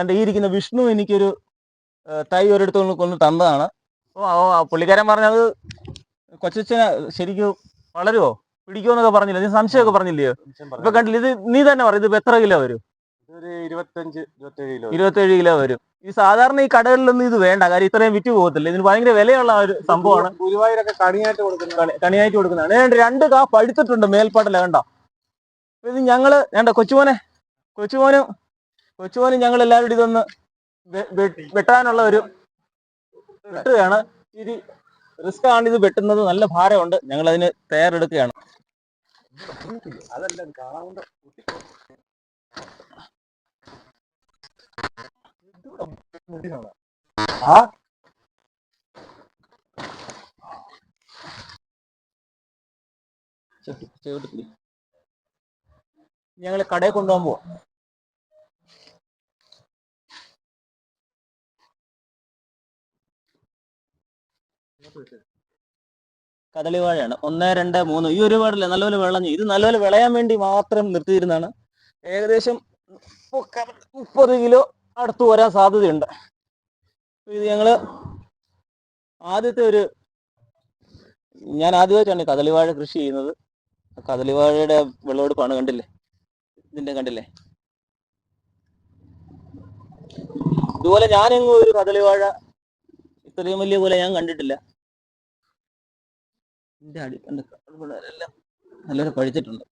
എന്റെ ഈ ഇരിക്കുന്ന വിഷ്ണു എനിക്കൊരു തൈ ഒരിടത്തു കൊണ്ട് തന്നതാണ്. അപ്പോൾ പുള്ളിക്കാരൻ പറഞ്ഞത് കൊച്ചച്ഛന് ശരിക്കും വളരുമോ പിടിക്കുമെന്നൊക്കെ പറഞ്ഞില്ല? നീ സംശയമൊക്കെ പറഞ്ഞില്ലയോ ഇപ്പൊ കണ്ടില്ല ഇത് നീ തന്നെ പറ ഇത് എത്ര കിലോ വരും? ഇരുപത്തേഴ് കിലോ വരും. ഈ സാധാരണ ഈ കടകളിലൊന്നും ഇത് വേണ്ട കാര്യം ഇത്രയും വിറ്റ് പോകത്തില്ല. ഇതിന് ഭയങ്കര വിലയുള്ള ഒരു സംഭവമാണ്. ഗുരുവായൂരൊക്കെ കണിയായിട്ട് കൊടുക്കുന്ന കണിയായിട്ട് കൊടുക്കുന്നതാണ്. ഏതാണ്ട് രണ്ട് കാ പഴുത്തിട്ടുണ്ട് മേൽപ്പാട്ടില്ല കണ്ടോ? ഇത് ഞങ്ങൾ വേണ്ട കൊച്ചുമോനെ കൊച്ചുമോനും കൊച്ചുമോനും ഞങ്ങൾ എല്ലാവരും ഇതൊന്ന് വെട്ടാനുള്ള ഒരു വെട്ടുകയാണ്. ഇരി റിസ്ക് ആണ് ഇത് വെട്ടുന്നത്. നല്ല ഭാരമുണ്ട്. ഞങ്ങൾ അതിന് തയ്യാറെടുക്കുകയാണ്. അതല്ല കാണാവുന്ന ആ? ഞങ്ങൾ കടയിൽ കൊണ്ടുപോകാൻ പോവാം. കദളിവാഴയാണ്. ഒന്ന് രണ്ട് മൂന്ന്. ഈ ഒരു പാടില്ല. നല്ലപോലെ വിളഞ്ഞു ഇത് നല്ലപോലെ വിളയാൻ വേണ്ടി മാത്രം നിർത്തിയിരുന്നാണ് ഏകദേശം മുപ്പത് കിലോ അടുത്ത് വരാൻ സാധ്യതയുണ്ട്. ഇത് ഞങ്ങൾ ആദ്യത്തെ ഒരു ഞാൻ ആദ്യമായിട്ടാണ് കദളിവാഴ കൃഷി ചെയ്യുന്നത്. കദളിവാഴയുടെ വിളവെടുപ്പാണ് കണ്ടില്ലേ? ഇതിന്റെ കണ്ടില്ലേ? ഇതുപോലെ ഞാനെങ്ങും ഒരു കദളിവാഴ ഇത്രയും വലിയ പോലെ ഞാൻ കണ്ടിട്ടില്ല. ഇതിന്റെ അടി കണ്ട് എല്ലാം നല്ലൊരു പഴുത്തിട്ടുണ്ട്.